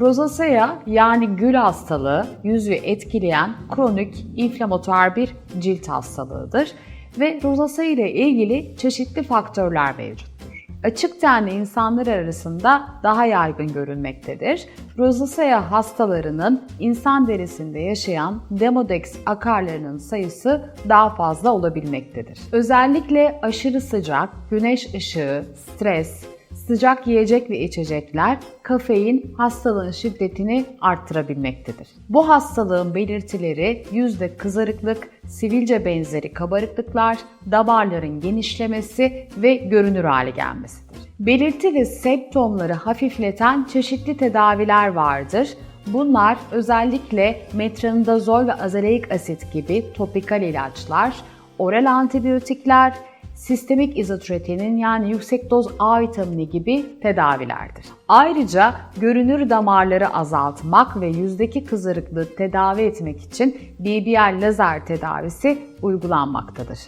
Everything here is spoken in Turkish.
Rozasea yani gül hastalığı yüzü etkileyen kronik inflamatuar bir cilt hastalığıdır ve rozasea ile ilgili çeşitli faktörler mevcuttur. Açık tenli insanlar arasında daha yaygın görülmektedir. Rozasea hastalarının insan derisinde yaşayan Demodex akarlarının sayısı daha fazla olabilmektedir. Özellikle aşırı sıcak, güneş ışığı, stres, sıcak yiyecek ve içecekler kafein hastalığın şiddetini arttırabilmektedir. Bu hastalığın belirtileri yüzde kızarıklık, sivilce benzeri kabarıklıklar, damarların genişlemesi ve görünür hale gelmesidir. Belirti ve semptomları hafifleten çeşitli tedaviler vardır. Bunlar özellikle metronidazol ve azelaic asit gibi topikal ilaçlar, oral antibiyotikler, sistemik izotretinin yani yüksek doz A vitamini gibi tedavilerdir. Ayrıca görünür damarları azaltmak ve yüzdeki kızarıklığı tedavi etmek için BBL lazer tedavisi uygulanmaktadır.